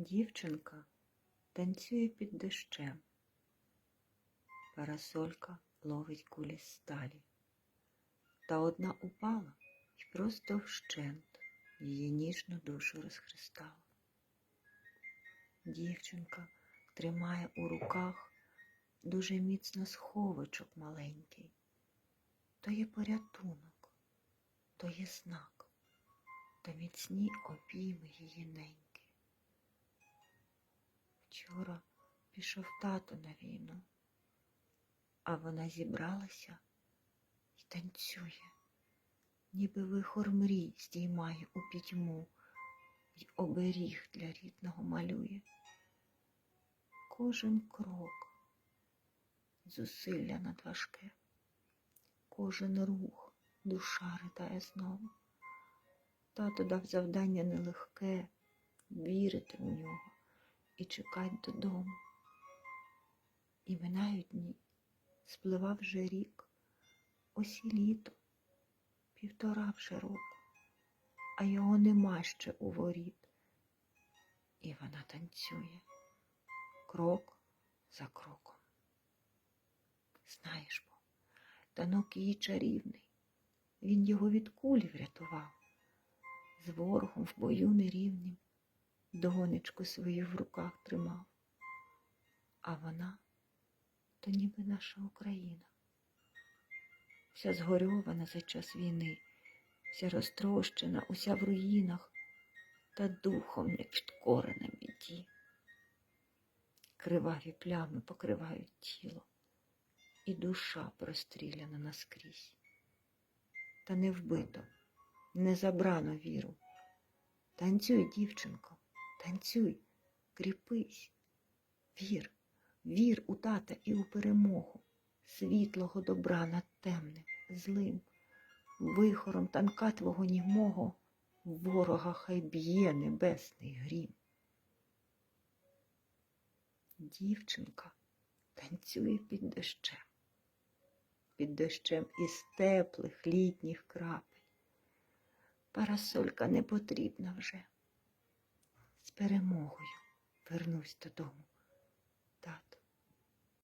Дівчинка танцює під дощем. Парасолька ловить кулі сталі. Та одна упала і просто вщент її ніжну душу розхристала. Дівчинка тримає у руках дуже міцно сховичок маленький. То є порятунок, то є знак, то міцні обійми її неньки. Вчора пішов тато на війну, а вона зібралася і танцює, ніби вихор мрій здіймає у пітьму й оберіг для рідного малює. Кожен крок зусилля надважке, кожен рух душа ридає знову. Тато дав завдання нелегке вірити в нього і чекать додому. І минають дні, спливав вже рік, ось і літо, півтора вже року, а його нема ще у воріт. І вона танцює крок за кроком. Знаєш бо, танок її чарівний, він його від кулі врятував, з ворогом в бою нерівнім донечку свою в руках тримав. А вона то ніби наша Україна, вся згорьована за час війни, вся розтрощена, уся в руїнах, та духом не підкорена біді. Криваві плями покривають тіло, і душа простріляна наскрізь. Та не вбито, не забрано віру. Танцюй, дівчинко, танцюй, кріпись, вір, вір у тата і у перемогу, світлого добра над темним, злим, вихором танка твого німого, ворога хай б'є небесний грім. Дівчинка танцює під дощем, під дощем із теплих літніх крапель. Парасолька не потрібна вже. Перемогою вернусь додому, тато.